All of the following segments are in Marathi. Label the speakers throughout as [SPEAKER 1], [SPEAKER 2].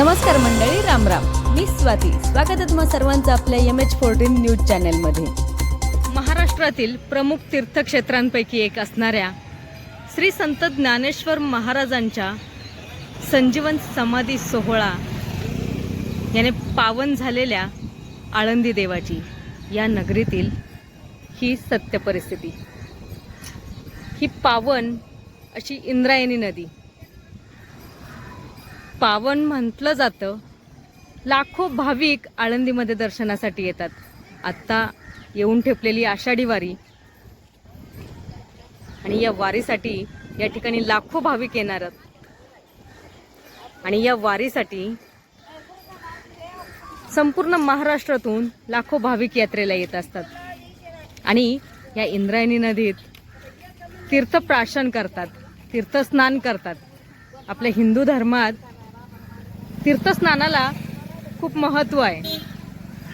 [SPEAKER 1] नमस्कार मंडळी रामराम मी स्वाती. स्वागत आहे तुम्हा सर्वांचं आपल्या एम एच फोर्टीन न्यूज चॅनलमध्ये. महाराष्ट्रातील प्रमुख तीर्थक्षेत्रांपैकी एक असणाऱ्या श्री संत ज्ञानेश्वर महाराजांच्या संजीवन समाधी सोहळा याने पावन झालेल्या आळंदी देवाची या नगरीतील ही सत्य परिस्थिती. ही पावन अशी इंद्रायणी नदी. पावन म्हटलं जातं लाखो भाविक आळंदीमध्ये दर्शनासाठी येतात. आत्ता येऊन ठेपलेली आषाढी वारी. आणि या वारीसाठी या ठिकाणी लाखो भाविक येणार आहेत. आणि या वारीसाठी संपूर्ण महाराष्ट्रातून लाखो भाविक यात्रेला येत असतात. आणि या इंद्रायणी नदीत तीर्थप्राशन करतात तीर्थस्नान करतात. आपल्या हिंदू धर्मात तीर्थस्नानाला खूप महत्त्व आहे.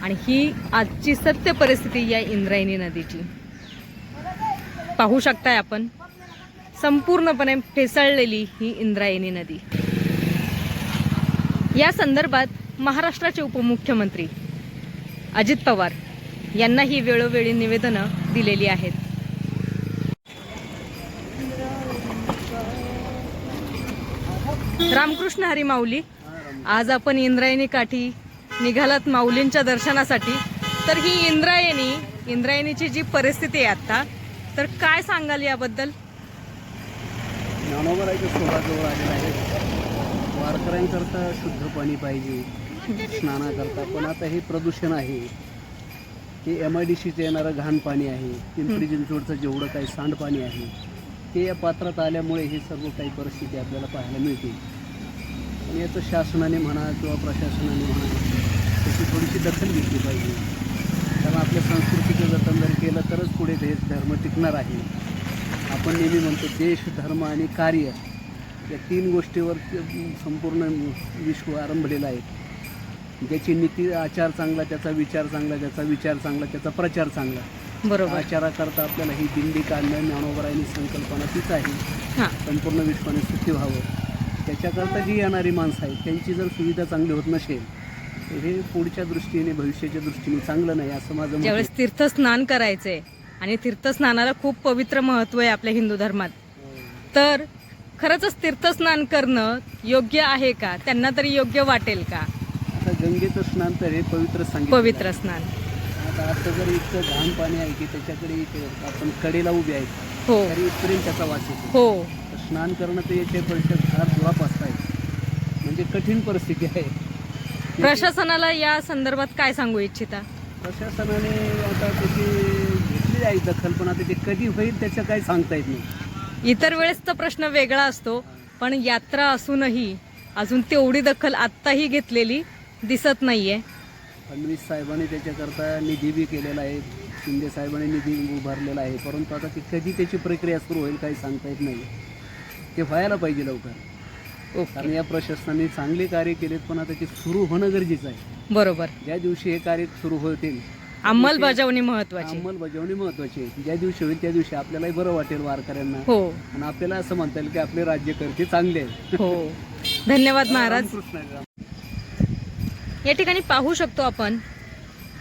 [SPEAKER 1] आणि ही आजची सत्य परिस्थिती या इंद्रायणी नदीची. पाहू शकताय आपण संपूर्णपणे फेसळलेली ही इंद्रायणी नदी. या संदर्भात महाराष्ट्राचे उपमुख्यमंत्री अजित पवार यांना ही वेळोवेळी निवेदनं दिलेली आहेत. रामकृष्ण हरी माऊली आज आपण इंद्रायणी काठी निघालात माऊलींच्या दर्शनासाठी. तर ही इंद्रायणी इंद्रायणीची जी परिस्थिती आहे आता तर काय सांगाल याबद्दल?
[SPEAKER 2] ज्ञानोबराच्या सोहळाजवळ आलेला आहे. वारकऱ्यांकरता शुद्ध पाणी पाहिजे स्नानाकरता. पण आता हे प्रदूषण आहे. हे एम आय डी सीचं येणारं घाण पाणी आहे. पिंपरी चिंचवडचं जेवढं काही सांडपाणी आहे ते या पात्रात आल्यामुळे हे सर्व काही परिस्थिती आपल्याला पाहायला मिळते. आणि याचं शासनाने म्हणा किंवा प्रशासनाने म्हणा त्याची थोडीशी दखल घेतली पाहिजे. कारण आपल्या संस्कृतीचं जतन जर केलं तरच पुढे हे धर्म टिकणार आहे. आपण नेहमी म्हणतो देश धर्म आणि कार्य या तीन गोष्टीवर संपूर्ण विश्व आरंभलेलं आहे. ज्याची नीती आचार चांगला त्याचा विचार चांगला त्याचा विचार चांगला त्याचा प्रचार चांगला.
[SPEAKER 1] बरोबर.
[SPEAKER 2] आचाराकरता आपल्याला ही दिंडी काढणं ज्ञानोबरायनी संकल्पना तीच आहे.
[SPEAKER 1] हां.
[SPEAKER 2] संपूर्ण विश्वाने सुखी व्हावं. त्याच्याकरता जी येणारी माणसं आहेत त्यांची जर सुविधा चांगली होत नसेल तर हे पुढच्या दृष्टीने भविष्याच्या दृष्टीने चांगलं नाही असं माझं मत आहे.
[SPEAKER 1] ज्यावेळेस तीर्थस्नान करायचंय आणि तीर्थस्नानाला खूप पवित्र महत्त्व आहे आपल्या हिंदू धर्मात. तर खरंच तीर्थस्नान करणं योग्य आहे का? त्यांना तरी योग्य वाटेल का?
[SPEAKER 2] आता गंगेचं स्नान तर हे पवित्र सांगितलं
[SPEAKER 1] पवित्र स्नान.
[SPEAKER 2] आता असं जर इतकं घाण पाणी आहे की त्याच्याकडे एक आपण कडेला उभे आहेत
[SPEAKER 1] हो.
[SPEAKER 2] तरी इथपर्यंत त्याचा वास येतो.
[SPEAKER 1] हो.
[SPEAKER 2] तर स्नान करणं तर याच्या परिषद फार दुराप आहे म्हणजे कठीण परिस्थिती आहे.
[SPEAKER 1] प्रशासनाला या संदर्भात काय सांगू इच्छिता?
[SPEAKER 2] प्रशासनाने आता त्याची घेतली आहे दखल पण आता ते कधी होईल त्याचं काही सांगता येत नाही.
[SPEAKER 1] इतर वेळेस तर प्रश्न वेगळा असतो पण यात्रा असूनही अजून तेवढी दखल आत्ताही घेतलेली दिसत नाहीये.
[SPEAKER 2] फडणवीस साहेबांनी त्याच्याकरता निधी बी केलेला आहे. शिंदे साहेबांनी निधी उभारलेला आहे. परंतु आता ती कधी त्याची प्रक्रिया सुरू होईल काही सांगता येत नाही. ते व्हायला पाहिजे लवकर.
[SPEAKER 1] ओके.
[SPEAKER 2] कारण या प्रशासनाने चांगले कार्य केलेत पण आता ते सुरू होणं गरजेचं आहे.
[SPEAKER 1] बरोबर.
[SPEAKER 2] ज्या दिवशी हे कार्य सुरू होतील
[SPEAKER 1] अंमलबजावणी महत्वाची.
[SPEAKER 2] अंमलबजावणी महत्वाची आहे. ज्या दिवशी होईल त्या दिवशी आपल्यालाही बरं वाटेल वारकऱ्यांना.
[SPEAKER 1] हो.
[SPEAKER 2] आणि आपल्याला असं म्हणता येईल की आपले राज्यकर्ते चांगले आहेत.
[SPEAKER 1] हो. धन्यवाद महाराज. या ठिकाणी पाहू शकतो आपण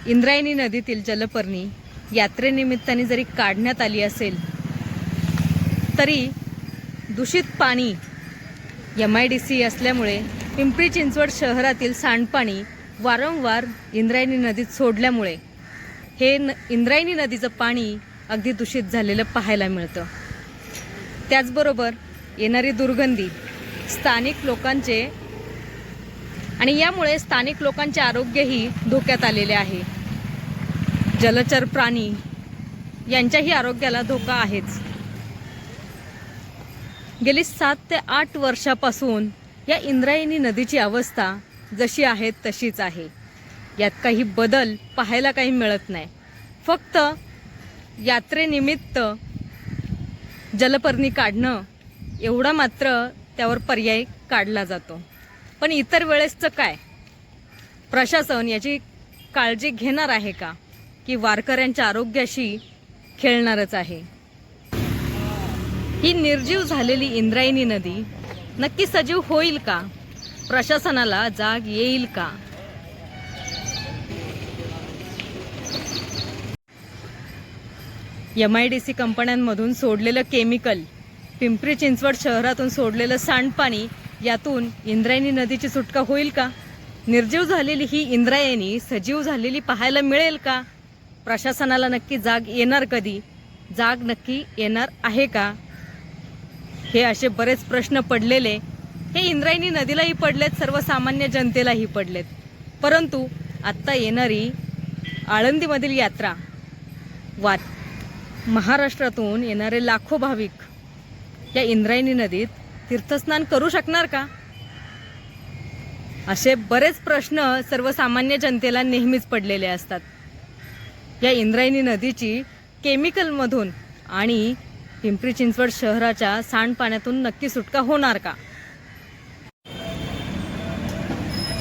[SPEAKER 1] इंद्रायणी नदीतील जलपर्णी यात्रेनिमित्ताने जरी काढण्यात आली असेल तरी दूषित पाणी एम आय डी सी असल्यामुळे पिंपरी चिंचवड शहरातील सांडपाणी वारंवार इंद्रायणी नदीत सोडल्यामुळे हे न इंद्रायणी नदीचं पाणी अगदी दूषित झालेलं पाहायला मिळतं. त्याचबरोबर येणारी दुर्गंधी स्थानिक लोकांचे आणि यामुळे स्थानिक लोकांचे आरोग्यही धोक्यात आलेले आहे. जलचर प्राणी यांच्याही आरोग्याला धोका आहेच. गेली सात ते आठ वर्षापासून या इंद्रायणी नदीची अवस्था जशी आहे तशीच आहे. यात काही बदल पाहायला काही मिळत नाही. फक्त यात्रेनिमित्त जलपर्णी काढणं एवढा मात्र त्यावर पर्याय काढला जातो. पण इतर वेळेसचं काय? प्रशासन याची काळजी घेणार आहे का? की वारकऱ्यांच्या आरोग्याशी खेळणारच आहे? ही निर्जीव झालेली इंद्रायणी नदी नक्की सजीव होईल का? प्रशासनाला जाग येईल का? एम आय डी सी कंपन्यांमधून सोडलेलं केमिकल पिंपरी चिंचवड शहरातून सोडलेलं सांडपाणी यातून इंद्रायणी नदीची सुटका होईल का? निर्जीव झालेली ही इंद्रायणी सजीव झालेली पाहायला मिळेल का? प्रशासनाला नक्की जाग येणार कधी? जाग नक्की येणार आहे का? हे असे बरेच प्रश्न पडलेले. हे इंद्रायणी नदीलाही पडलेत सर्वसामान्य जनतेलाही पडलेत. परंतु आत्ता येणारी आळंदीमधील यात्रा वा महाराष्ट्रातून येणारे लाखो भाविक या इंद्रायणी नदीत तीर्थस्नान करू शकणार का? असे बरेच प्रश्न सर्वसामान्य जनतेला नेहमीच पडलेले असतात. या इंद्रायणी नदीची केमिकलमधून आणि पिंपरी चिंचवड शहराच्या सांडपाण्यातून नक्की सुटका होणार का?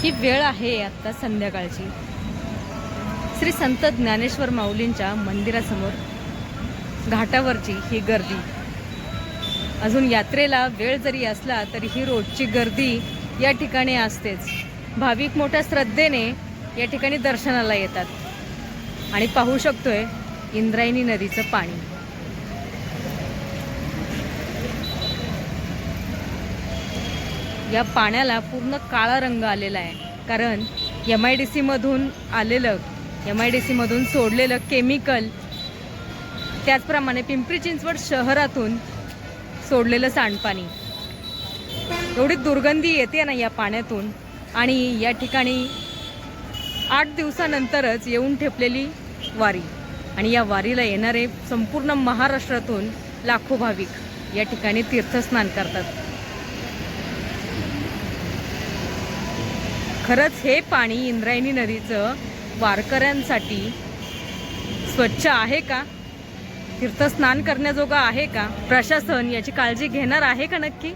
[SPEAKER 1] ही वेळ आहे आता संध्याकाळची. श्री संत ज्ञानेश्वर माऊलींच्या मंदिरासमोर घाटावरची ही गर्दी. अजून यात्रेला वेळ जरी असला तरी ही रोजची गर्दी या ठिकाणी असतेच. भाविक मोठ्या श्रद्धेने या ठिकाणी दर्शनाला येतात. आणि पाहू शकतोय इंद्रायणी नदीचं पाणी. या पाण्याला पूर्ण काळा रंग आलेला आहे. कारण एम आय डी सीमधून आलेलं एम आय डी सीमधून सोडलेलं केमिकल त्याचप्रमाणे पिंपरी चिंचवड शहरातून सोडलेलं सांडपाणी. एवढी दुर्गंधी येते ना या पाण्यातून. आणि या ठिकाणी आठ दिवसानंतरच येऊन ठेपलेली वारी. आणि या वारीला येणारे संपूर्ण महाराष्ट्रातून लाखो भाविक या ठिकाणी तीर्थस्नान करतात. खरंच हे पाणी इंद्रायणी नदीचं वारकऱ्यांसाठी स्वच्छ आहे का? तीर्थस्नान करण्याजोगं आहे का? प्रशासन याची काळजी घेणार आहे का नक्की?